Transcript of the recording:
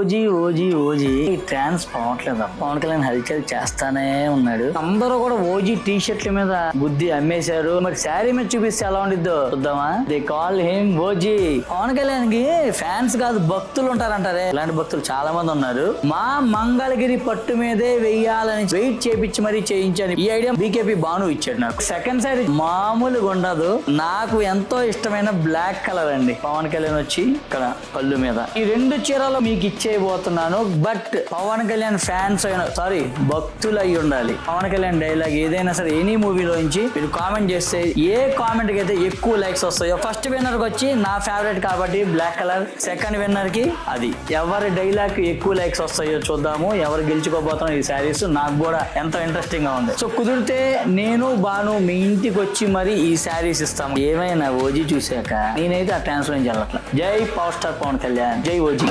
OG OG OG. ఈ trance పోవట్లేదు పవన్ కళ్యాణ్ హల్చల్ చేస్తానే ఉన్నాడు. అందరూ కూడా ఓజీ టీ షర్ట్ల మీద బుద్ధి అమ్మేశారు. మరి శారీ మీద చూపిస్తే ఎలా ఉండిద్దో చూద్దామా? They call him OG. Pawan కళ్యాణ్కి ఫ్యాన్స్ కాదు భక్తులు ఉంటారంటారే. ఇలాంటి భక్తులు చాలా మంది ఉన్నారు. మా మంగళగిరి పట్టు మీదే వెయ్యాలని వెయిట్ చేపించి మరీ చేయించాను. ఈ ఐడియా బీకేపీ బాను ఇచ్చాడు నాకు. సెకండ్ సైడ్ మామూలుగా ఉండదు. నాకు ఎంతో ఇష్టమైన బ్లాక్ కలర్ అండి. పవన్ కళ్యాణ్ వచ్చి ఇక్కడ కళ్ళు మీద. ఈ రెండు చీరలు మీకు చేయబోతున్నాను. బట్ పవన్ కళ్యాణ్ ఫ్యాన్స్ అయిన సారీ భక్తులు అయి ఉండాలి. పవన్ కళ్యాణ్ డైలాగ్ ఏదైనా సరే ఎనీ మూవీలో నుంచి మీరు కామెంట్ చేస్తే ఏ కామెంట్కి అయితే ఎక్కువ లైక్స్ వస్తాయో ఫస్ట్ విన్నర్కి వచ్చి నా ఫేవరెట్ కాబట్టి బ్లాక్ కలర్ సెకండ్ విన్నర్కి అది. ఎవరి డైలాగ్ ఎక్కువ లైక్స్ వస్తాయో చూద్దాము. ఎవరు గెలుచుకోబోతున్నారు ఈ శారీస్ నాకు కూడా ఎంతో ఇంట్రెస్టింగ్గా ఉంది. సో కుదిరితే నేను బాను మీ ఇంటికి వచ్చి మరి ఈ శారీస్ ఇస్తాము. ఏమైనా ఓజీ చూసాక నేనైతే ఆ ట్రాన్స్ఫర్ నుంచి వెళ్ళట్లా. జై పవర్ స్టార్ పవన్ కళ్యాణ్. జై ఓజీ.